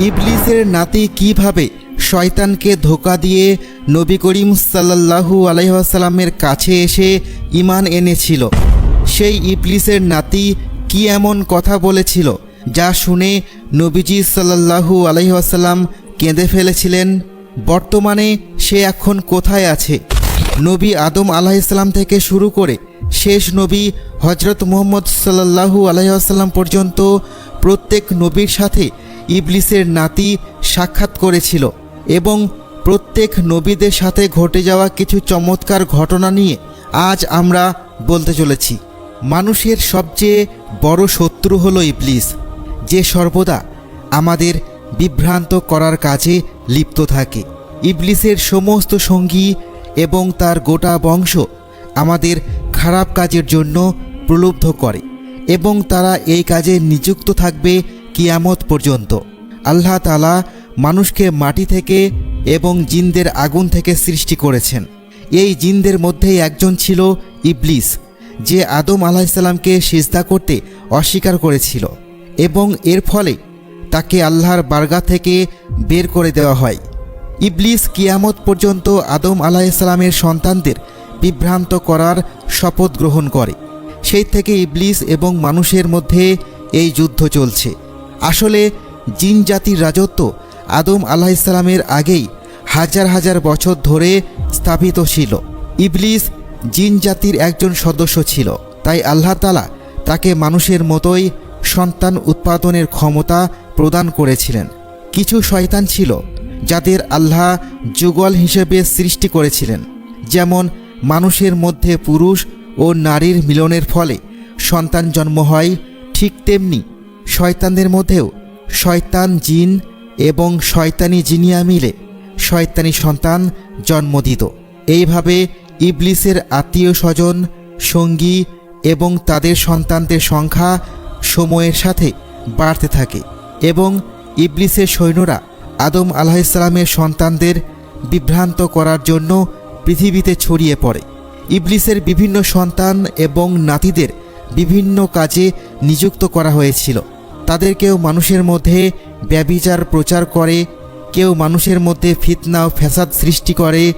ইবলিসের নাতি কীভাবে শয়তানকে ধোকা দিয়ে নবী করিম সাল্লাল্লাহু আলহাসাল্লামের কাছে এসে ইমান এনেছিল? সেই ইবলিসের নাতি কি এমন কথা বলেছিল যা শুনে নবীজি সাল্লাল্লাহু আলহাসাল্লাম কেঁদে ফেলেছিলেন? বর্তমানে সে এখন কোথায় আছে? নবী আদম আলাহিসাল্লাম থেকে শুরু করে শেষ নবী হজরত মোহাম্মদ সাল্লাল্লাহু আলাইসাল্লাম পর্যন্ত প্রত্যেক নবীর সাথে ইবলিসের নাতি সাক্ষাৎ করেছিল এবং প্রত্যেক নবীদের সাথে ঘটে যাওয়া কিছু চমৎকার ঘটনা নিয়ে আজ আমরা বলতে চলেছি। মানুষের সবচেয়ে বড় শত্রু হলো ইবলিস, যে সর্বদা আমাদের বিভ্রান্ত করার কাজে লিপ্ত থাকে। ইবলিসের সমস্ত সঙ্গী এবং তার গোটা বংশ আমাদের খারাপ কাজের জন্য প্রলুব্ধ করে এবং তারা এই কাজে নিযুক্ত থাকবে কিয়ামত পর্যন্ত। আল্লাহ তালা মানুষকে মাটি থেকে এবং জিনদের আগুন থেকে সৃষ্টি করেছেন। এই জিনদের মধ্যেই একজন ছিল ইবলিস, যে আদম আলাহিসাল্লামকে সিজদা করতে অস্বীকার করেছিল এবং এর ফলে তাকে আল্লাহর বার্গা থেকে বের করে দেওয়া হয়। ইবলিস কিয়ামত পর্যন্ত আদম আলাহিসাল্লামের সন্তানদের বিভ্রান্ত করার শপথ গ্রহণ করে। সেই থেকে ইবলিস এবং মানুষের মধ্যে এই যুদ্ধ চলছে। আসলে জিন জাতির রাজত্ব আদম আল্লাহ ইসলামের আগেই হাজার হাজার বছর ধরে স্থাপিত ছিল। ইবলিস জিন জাতির একজন সদস্য ছিল। তাই আল্লাহ তালা তাকে মানুষের মতোই সন্তান উৎপাদনের ক্ষমতা প্রদান করেছিলেন। কিছু শয়তান ছিল যাদের আল্লাহ যুগল হিসেবে সৃষ্টি করেছিলেন। যেমন মানুষের মধ্যে পুরুষ ও নারীর মিলনের ফলে সন্তান জন্ম হয় ঠিক তেমনি শয়তানদের মধ্যেও শয়তান জিন এবং শয়তানি জিনিয়া মিলে শয়তানি সন্তান জন্ম দিত। এইভাবে ইবলিসের আত্মীয় স্বজন, সঙ্গী এবং তাদের সন্তানদের সংখ্যা সময়ের সাথে বাড়তে থাকে এবং ইবলিসের সৈন্যরা আদম আলাহিসাল্লামের সন্তানদের বিভ্রান্ত করার জন্য পৃথিবীতে ছড়িয়ে পড়ে। ইবলিসের বিভিন্ন সন্তান এবং নাতিদের বিভিন্ন কাজে নিযুক্ত করা হয়েছিল। তাদের কেউ মানুষের মধ্যে ব্যবিচার প্রচার করে, কেউ মানুষের মধ্যে ফিতনা ও ফ্যাসাদ সৃষ্টি করে,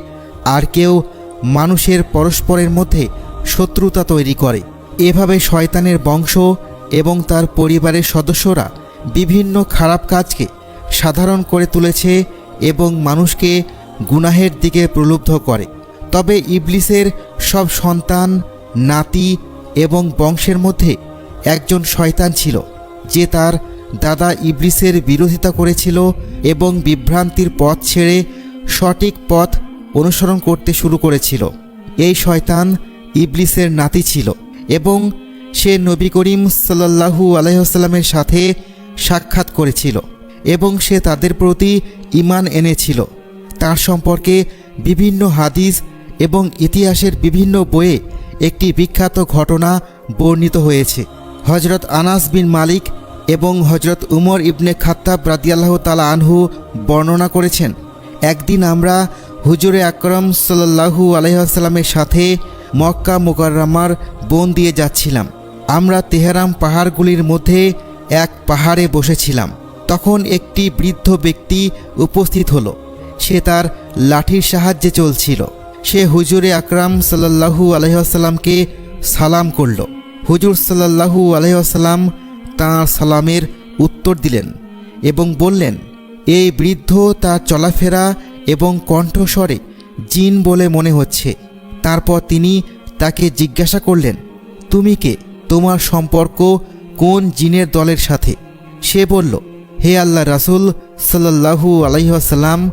আর কেউ মানুষের পরস্পরের মধ্যে শত্রুতা তৈরি করে। এভাবে শয়তানের বংশ এবং তার পরিবারের সদস্যরা বিভিন্ন খারাপ কাজকে সাধারণ করে তুলেছে এবং মানুষকে গুনাহের দিকে প্রলুব্ধ করে। তবে ইবলিসের সব সন্তান, নাতি এবং বংশের মধ্যে একজন শয়তান ছিল। যে তার দাদা ইবলিসের বিরোধিতা করেছিল এবং বিভ্রান্তির পথ ছেড়ে সঠিক পথ অনুসরণ করতে শুরু করেছিল। এই শয়তান ইবলিসের নাতি ছিল এবং সে নবী করিম সাল্লাহু আলাইসাল্লামের সাথে সাক্ষাৎ করেছিল এবং সে তাদের প্রতি ইমান এনেছিল। তার সম্পর্কে বিভিন্ন হাদিস এবং ইতিহাসের বিভিন্ন বইয়ে একটি বিখ্যাত ঘটনা বর্ণিত হয়েছে। হজরত আনাস বিন মালিক এবং হজরত উমর ইবনে খাত্তাব রাদিয়াল্লাহ তালা আনহু বর্ণনা করেছেন, একদিন আমরা হুজুরে আকরম সাল্লাহু আলহামের সাথে মক্কা মোকাররামার বন দিয়ে যাচ্ছিলাম। আমরা তেহরাম পাহাড়গুলির মধ্যে এক পাহাড়ে বসেছিলাম। তখন একটি বৃদ্ধ ব্যক্তি উপস্থিত হলো। সে তার লাঠির সাহায্যে চলছিল। সে হুজুরে আকরাম সাল্লাহু আলহাসাল্লামকে সালাম করল। হুজুর সাল্লাহু আলহাসাল্লাম তাঁর সালামের উত্তর দিলেন এবং বললেন, এই বৃদ্ধ তার চলাফেরা এবং কণ্ঠস্বরে জিন বলে মনে হচ্ছে। তারপর তিনি তাকে জিজ্ঞাসা করলেন, তুমি কে? তোমার সম্পর্ক কোন জিনের দলের সাথে? সে বলল, হে আল্লাহ রাসুল সাল্লাহু আলাইসাল্লাম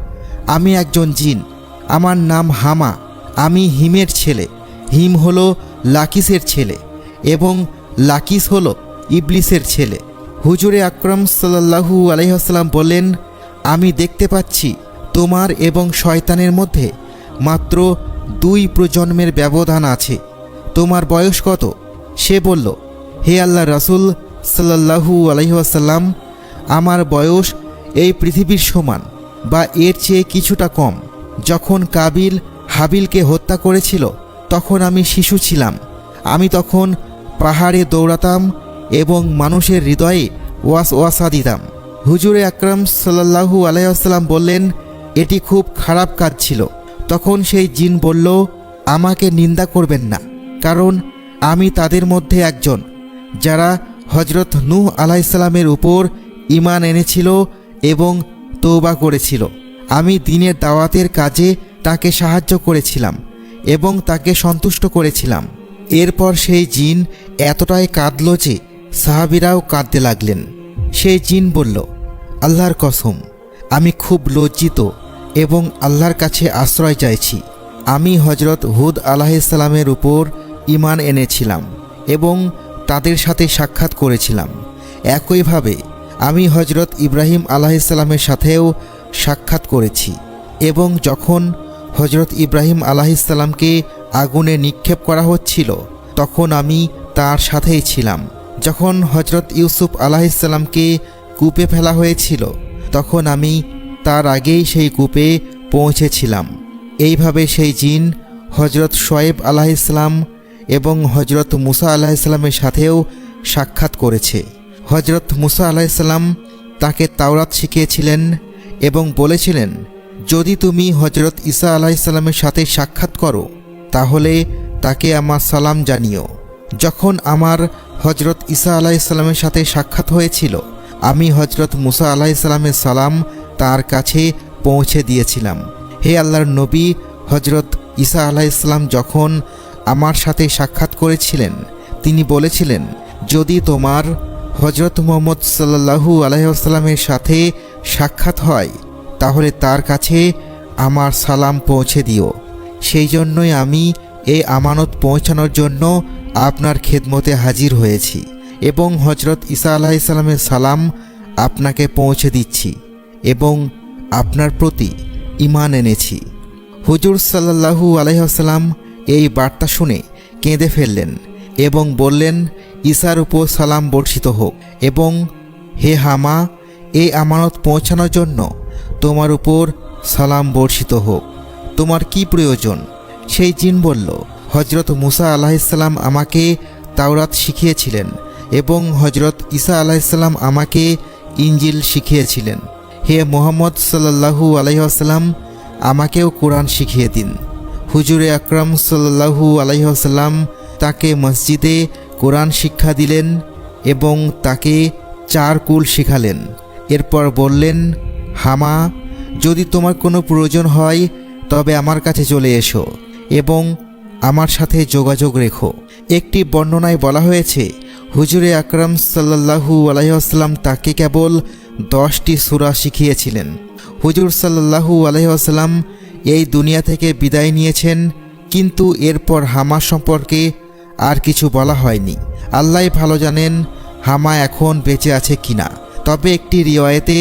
আমি একজন জিন। আমার নাম হামা। আমি হিমের ছেলে। হিম হলো লাকিসের ছেলে। এবং লাকিস হলো ইবলিসের ছেলে। হুজুরে আকরম সাল্লাহু আলহাম বললেন, আমি দেখতে পাচ্ছি তোমার এবং শয়তানের মধ্যে মাত্র দুই প্রজন্মের ব্যবধান আছে। তোমার বয়স কত? সে বলল, হে আল্লাহ রাসুল সাল্লাহু আলহিহাসাল্লাম আমার বয়স এই পৃথিবীর সমান বা এর চেয়ে কিছুটা কম। যখন কাবিল হাবিলকে হত্যা করেছিল, তখন আমি শিশু ছিলাম। আমি তখন পাহাড়ে দৌড়াতাম এবং মানুষের হৃদয়ে ওয়াস ওয়াসা দিতাম। হুজুরে আকরাম সাল্লাহু আলাইসাল্লাম বললেন, এটি খুব খারাপ কাজ ছিল। তখন সেই জিন বলল, আমাকে নিন্দা করবেন না, কারণ আমি তাদের মধ্যে একজন, যারা হজরত নূহ আলাইসাল্লামের উপর ইমান এনেছিল এবং তৌবা করেছিল। আমি দিনের দাওয়াতের কাজে তাকে সাহায্য করেছিলাম এবং তাকে সন্তুষ্ট করেছিলাম। এরপর সেই জিন এতটাই কাঁদল যে সাহাবিরাও কাঁদতে লাগলেন। সেই জিন বলল, আল্লাহর কসম, আমি খুব লজ্জিত এবং আল্লাহর কাছে আশ্রয় চাইছি। আমি হজরত হুদ আলাহিসাল্লামের উপর ইমান এনেছিলাম এবং তাদের সাথে সাক্ষাৎ করেছিলাম। একইভাবে আমি হজরত ইব্রাহিম আলাহিসাল্লামের সাথেও সাক্ষাৎ করেছি এবং যখন হজরত ইব্রাহিম আলাহিসাল্লামকে আগুনে নিক্ষেপ করা হচ্ছিল, তখন আমি তার সাথেই ছিলাম। যখন হজরত ইউসুফ আলাহিসাল্লামকে কূপে ফেলা হয়েছিল, তখন আমি তার আগেই সেই কূপে পৌঁছেছিলাম। এইভাবে সেই জিন হজরত শোয়েব আলাহিসাল্লাম এবং হজরত মুসা আলাহিসাল্লামের সাথেও সাক্ষাৎ করেছে। হজরত মুসা আলাহিসাল্লাম তাকে তাওরাত শিখিয়েছিলেন এবং বলেছিলেন, যদি তুমি হজরত ঈসা আলাহিসাল্লামের সাথে সাক্ষাৎ করো তাহলে তাকে আমার সালাম জানিও। যখন আমার হজরত ঈসা আলাহিসাল্লামের সাথে সাক্ষাৎ হয়েছিল, আমি হজরত মুসা আলাহিসাল্লামের সালাম তার কাছে পৌঁছে দিয়েছিলাম। হে আল্লাহর নবী হজরত ঈসা আলাইসাল্লাম যখন আমার সাথে সাক্ষাৎ করেছিলেন, তিনি বলেছিলেন, যদি তোমার হজরত মোহাম্মদ সাল্লাহু আলাইসাল্লামের সাথে সাক্ষাৎ হয়, তাহলে তার কাছে আমার সালাম পৌঁছে দিও। সেই জন্যই আমি এই আমানত পৌঁছানোর জন্য আপনার খেদমতে হাজির হয়েছি এবং হজরত ঈসা আলাইসাল্লামের সালাম আপনাকে পৌঁছে দিচ্ছি এবং আপনার প্রতি ইমান এনেছি। হুজুর সাল্লাহু আলাইসাল্লাম এই বার্তা শুনে কেঁদে ফেললেন এবং বললেন, ঈসার উপর সালাম বর্ষিত হোক এবং হে হামা, এই আমানত পৌঁছানোর জন্য তোমার উপর সালাম বর্ষিত হোক। তোমার কি প্রয়োজন? সেই জিন বলল হজরত মুসা আলাহিসাল্লাম আমাকে তাওরাত শিখিয়েছিলেন এবং হজরত ঈসা আলাহিসাল্লাম আমাকে ইঞ্জিল শিখিয়েছিলেন। হে মোহাম্মদ সাল্লাহু আলাইসাল্লাম আমাকেও কোরআন শিখিয়ে দিন। হুজুরে আকরাম সাল্লাহু আলাইসাল্লাম তাকে মসজিদে কোরআন শিক্ষা দিলেন এবং তাকে চার কুল শিখালেন। এরপর বললেন, হামা, যদি তোমার কোনো প্রয়োজন হয় তবে আমার কাছে চলে এসো এবং আমার সাথে যোগাযোগ রেখো। একটি বর্ণনায় বলা হয়েছে, হুজুরে আকরাম সাল্লাহু আলাইসাল্লাম তাকে কেবল দশটি সুরা শিখিয়েছিলেন। হুজুর সাল্লাহু আলহাম এই দুনিয়া থেকে বিদায় নিয়েছেন, কিন্তু এরপর হামা সম্পর্কে আর কিছু বলা হয়নি। আল্লাহ ভালো জানেন হামা এখন বেঁচে আছে কিনা। তবে একটি রিওয়ায়েতে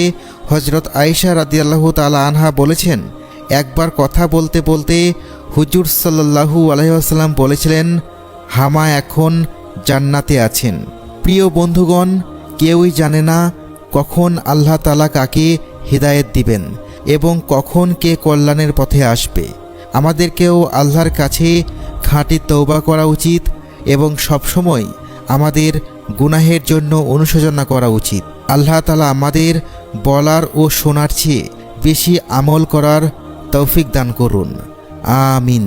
হজরত আয়েশা রাদিয়াল্লাহ তালা আনহা বলেছেন একবার কথা বলতে বলতে হুজুর সাল্লাহু আলহাম বলেছিলেন, হামা এখন জান্নাতে আছেন। প্রিয় বন্ধুগণ, কেউই জানে না কখন আল্লাহ তালা কাকে হৃদায়ত দিবেন এবং কখন কে কল্যাণের পথে আসবে। আমাদেরকেও আল্লাহর কাছে খাঁটি তৌবা করা উচিত এবং সবসময় আমাদের গুনাহের জন্য অনুশোচনা করা উচিত। আল্লাহ তালা আমাদের বলার ও শোনার চেয়ে বেশি আমল করার তৌফিক দান করুন। আমিন।